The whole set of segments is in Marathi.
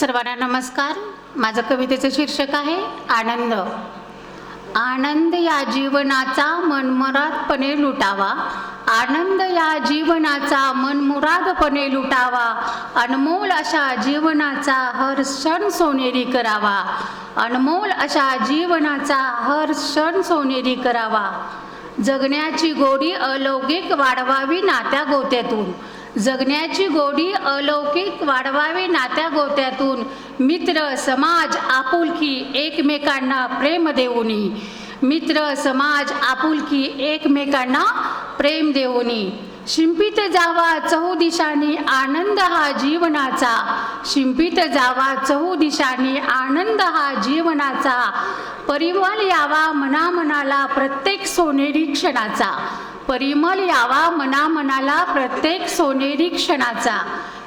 सर्वांना नमस्कार. माझं कवितेचं शीर्षक आहे आनंद. आनंद या जीवनाचा मनमुरादपणे लुटावा. आनंद या जीवनाचा मनमुरादपणे लुटावा. अनमोल अशा जीवनाचा हर क्षण सोनेरी करावा. अनमोल अशा जीवनाचा हर क्षण सोनेरी करावा. जगण्याची गोडी अलौकिक वाढवावी नात्या गोत्यातून. जगण्याची गोडी अलौकिक वाढवावी नात्या गोत्यातून. मित्र समाज आपुलकी एकमेकांना प्रेम देऊनी. मित्र समाज आपुलकी एकमेकांना प्रेम देऊनी. शिंपित जावा चहूदिशानी आनंद हा जीवनाचा. शिंपित जावा चहूदिशांनी आनंद हा जीवनाचा. परिमल यावा मनामनाला प्रत्येक सोनेरी क्षणाचा. परिमल यावा मनामनाला प्रत्येक सोनेरी क्षणाचा.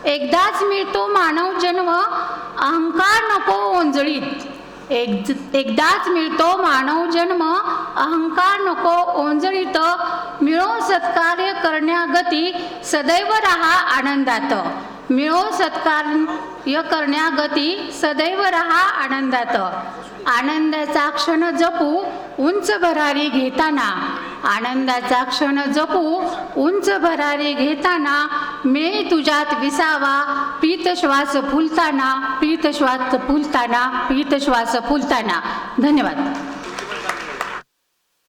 एकदाच मिळतो मानव जन्म अहंकार नको ओंजळीत. एक एकदाच मिळतो मानव जन्म अहंकार नको ओंजळीत. मिळो सत्कार्य करण्यागती सदैव राहा आनंदात. मिळो सत्कार्य करण्यागती सदैव राहा आनंदात. आनंदाचा क्षण जपू उंच भरारी घेताना. आनंदाचा क्षण जपू उंच भरारी घेताना मे तुझ्यात विसावा पीत श्वास फुलताना पीत श्वास फुलताना पीत श्वास फुलताना. धन्यवाद.